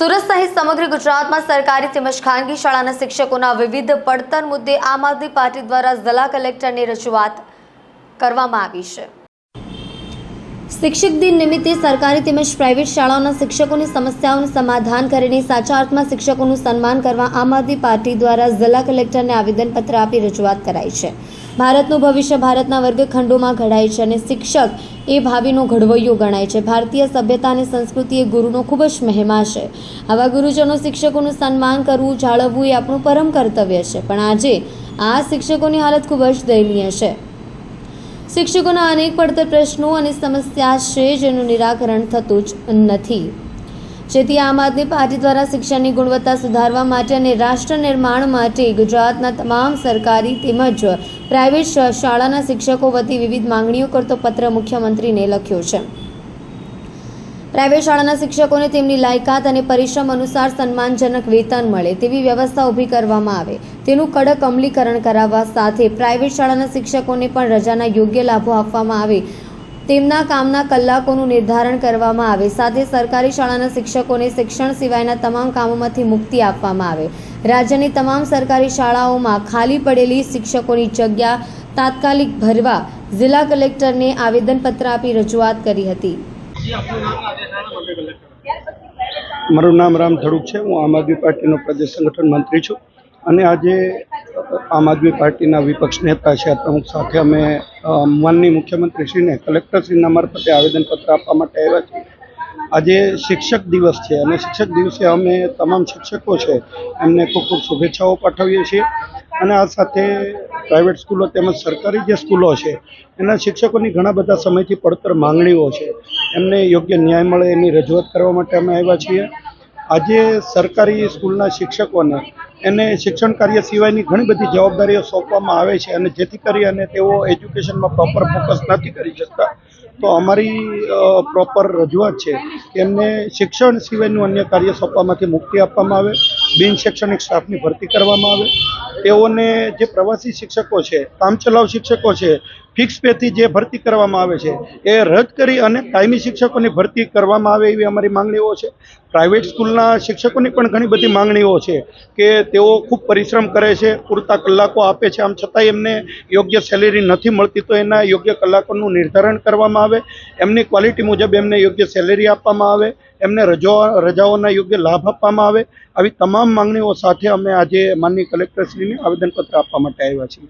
સુરત સહિત સમગ્ર ગુજરાતમાં સરકારી તેમજ ખાનગી શાળાના શિક્ષકોના વિવિધ પડતર મુદ્દે આમ આદમી પાર્ટી દ્વારા જિલ્લા કલેક્ટરને રજૂઆત કરવામાં આવી છે. શિક્ષક દિન નિમિત્તે સરકારી તેમજ પ્રાઇવેટ શાળાઓના શિક્ષકોની સમસ્યાઓનું સમાધાન કરીને સાચા અર્થમાં શિક્ષકોનું સન્માન કરવા આમ આદમી પાર્ટી દ્વારા જિલ્લા કલેક્ટરને આવેદનપત્ર આપી રજૂઆત કરાઈ છે. ભારતનું ભવિષ્ય ભારતના વર્ગખંડોમાં ઘડાય છે અને શિક્ષક એ ભાવિનો ઘડવૈયો ગણાય છે. ભારતીય સભ્યતા અને સંસ્કૃતિ એ ગુરુનો ખૂબ જ મહિમા છે. આવા ગુરુજનો શિક્ષકોનું સન્માન કરવું, જાળવવું એ આપણું પરમ કર્તવ્ય છે. પણ આજે આ શિક્ષકોની હાલત ખૂબ જ દયનીય છે. શિક્ષકોના અનેક પડતર પ્રશ્નો અને સમસ્યા છે, જેનું નિરાકરણ થતું જ નથી. જેથી આમ આદમી પાર્ટી દ્વારા શિક્ષણની ગુણવત્તા સુધારવા માટે અને રાષ્ટ્ર નિર્માણ માટે ગુજરાતના તમામ સરકારી તેમજ પ્રાઇવેટ શાળાના શિક્ષકો વતી વિવિધ માંગણીઓ કરતો પત્ર મુખ્યમંત્રીને લખ્યો છે. પ્રાઇવેટ શાળાના શિક્ષકોને તેમની લાયકાત અને પરિશ્રમ અનુસાર સન્માનજનક વેતન મળે તેવી વ્યવસ્થા ઊભી કરવામાં આવે. તેનું કડક અમલીકરણ કરાવવા સાથે પ્રાઇવેટ શાળાના શિક્ષકોને પણ રજાના યોગ્ય લાભો આપવામાં આવે. તેમના કામના કલાકોનું નિર્ધારણ કરવામાં આવે. સાથે સરકારી શાળાના શિક્ષકોને શિક્ષણ સિવાયના તમામ કામોમાંથી મુક્તિ આપવામાં આવે. રાજ્યની તમામ સરકારી શાળાઓમાં ખાલી પડેલી શિક્ષકોની જગ્યા તાત્કાલિક ભરવા જિલ્લા કલેક્ટરને આવેદનપત્ર આપી રજૂઆત કરી હતી. મારું નામ રામ ધડુક છે. હું આમ આદમી પાર્ટીનો પ્રદેશ સંગઠન મંત્રી છું અને આજે આમ આદમી પાર્ટીના વિપક્ષ નેતા છે. પ્રમુખ સાથે અમે માનની મુખ્યમંત્રીશ્રીને, કલેક્ટરશ્રીના મારફતે આવેદનપત્ર આપવા માટે આવ્યા છીએ. આજે શિક્ષક દિવસ છે અને શિક્ષક દિવસે અમે તમામ શિક્ષકો છે એમને ખૂબ ખૂબ શુભેચ્છાઓ પાઠવીએ છીએ. અને આ સાથે પ્રાઇવેટ સ્કૂલો તેમજ સરકારી જે સ્કૂલો છે, એના શિક્ષકોની ઘણા બધા સમયથી પડતર માંગણીઓ છે. એમને યોગ્ય ન્યાય મળે એની રજૂઆત કરવા માટે અમે આવ્યા છીએ. આજે સરકારી સ્કૂલના શિક્ષકોને એને શિક્ષણ કાર્ય સિવાયની ઘણી બધી જવાબદારીઓ સોંપવામાં આવે છે અને જેથી કરી અને તેઓ એજ્યુકેશનમાં પ્રોપર ફોકસ નથી કરી શકતા, તો અમારી પ્રોપર રજૂઆત છે કે એમને શિક્ષણ સિવાયનું અન્ય કાર્ય સોંપવામાંથી મુક્તિ આપવામાં આવે, બિન શૈક્ષણિક સ્ટાફની ભરતી કરવામાં આવે તેઓને જે પ્રવાસી શિક્ષકો છે કામચલાઉ શિક્ષકો છે ફિક્સ પેથી જે ભરતી કરવામાં આવે છે, એ રદ કરી અને કાયમી શિક્ષકોની ભરતી કરવામાં આવે એવી અમારી માંગણીઓ છે. પ્રાઇવેટ સ્કૂલના શિક્ષકોની પણ ઘણી બધી માંગણીઓ છે કે તેઓ ખૂબ પરિશ્રમ કરે છે, પૂરતા કલાકો આપે છે. આમ છતાંય એમને યોગ્ય સેલેરી નથી મળતી તો એના યોગ્ય કલાકોનું નિર્ધારણ કરવામાં આવે. એમની ક્વોલિટી મુજબ એમને યોગ્ય સેલેરી આપવામાં આવે. એમને રજા, રજાઓના યોગ્ય લાભ આપવામાં આવે. આવી તમામ માંગણીઓ સાથે અમે આજે માનનીય કલેક્ટરશ્રીને આવેદનપત્ર આપવા માટે આવ્યા છીએ.